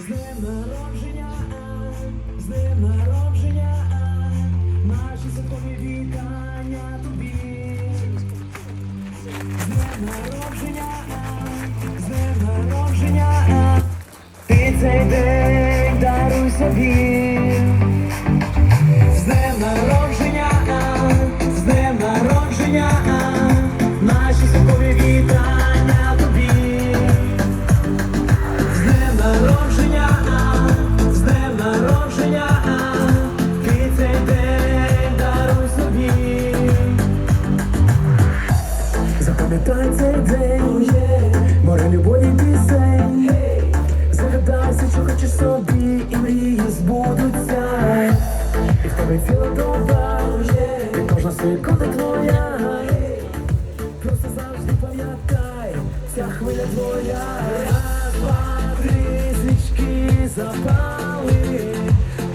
З днем народження, з днем народження, наші святкові вітання тобі. З днем народження, з днем народження, ти цей день даруй собі. Запам'ятай цей день, море любові пісень. Загадайся, що хочеш собі, і мрії збудуться. І в тебе ціла доба, і кожна секунда твоя. Просто завжди пам'ятай, ця хвиля твоя. Раз, два, три, свічки запали.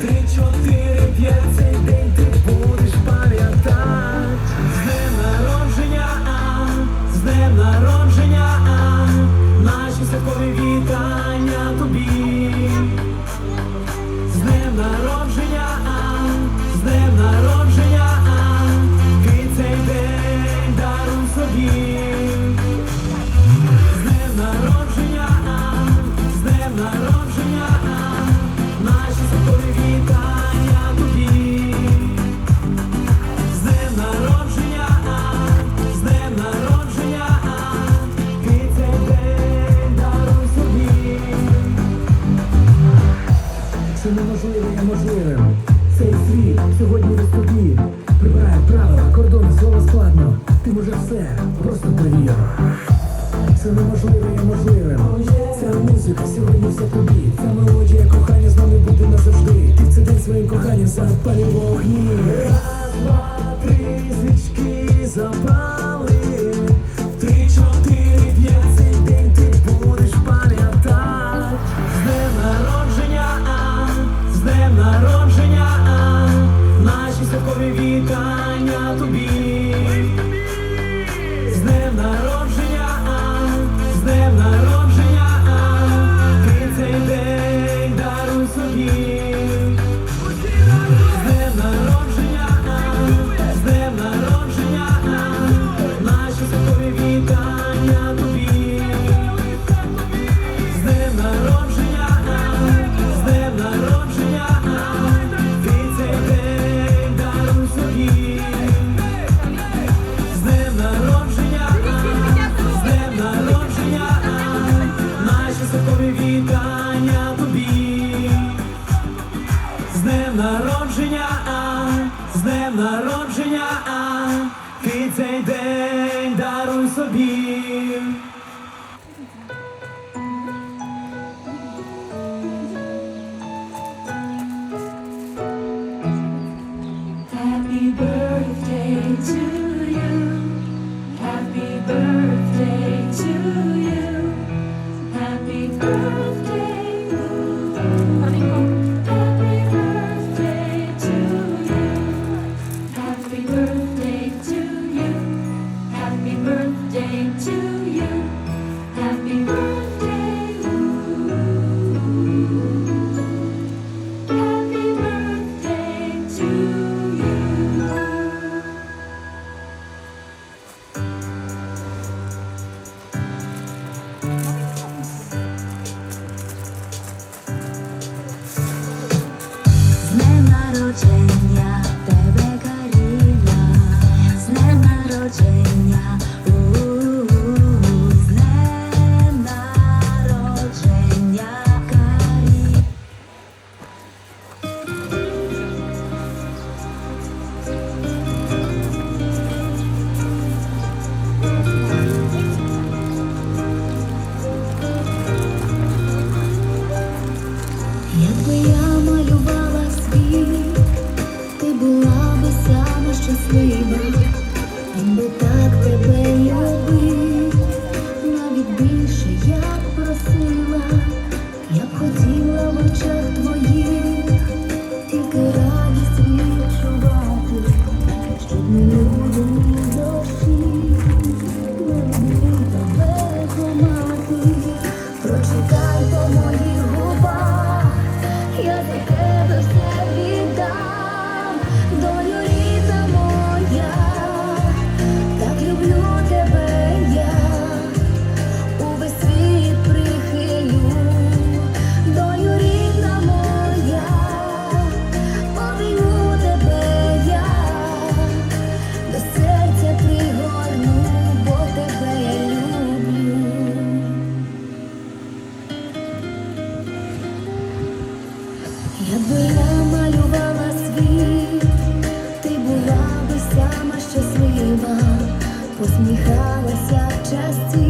Три, чотири, п'ять, сьогодні в тобі. Прибирає правила, кордони, слово складно. Ти може все, просто повір. Це неможливе і можливим. Ця музика сьогодні все тобі. Ця мелодія кохання з нами буде назавжди. Ти в цей день своїм коханням запалі вогні. Раз, два, днем народження, ти цей день даруй собі. Happy birthday to you. Happy birthday to you. Happy birthday. Днем народження, Якби я малювала світ, ти була би сама щаслива, посміхалася в часті.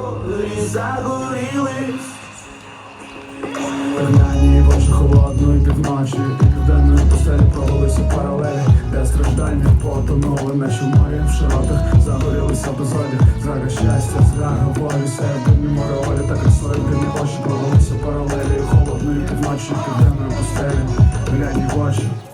зорі загорілись. Порівнянні вашу холодної півночі. Південної пустелі провалися паралелі. Де страждання потонули наче в морі В широтах. Загорілися безодя Зрага щастя, зрага волі. Серби море олі та красою Бідні очі провалися паралелі. Холодної півночі Південної пустелі Глянь в очі.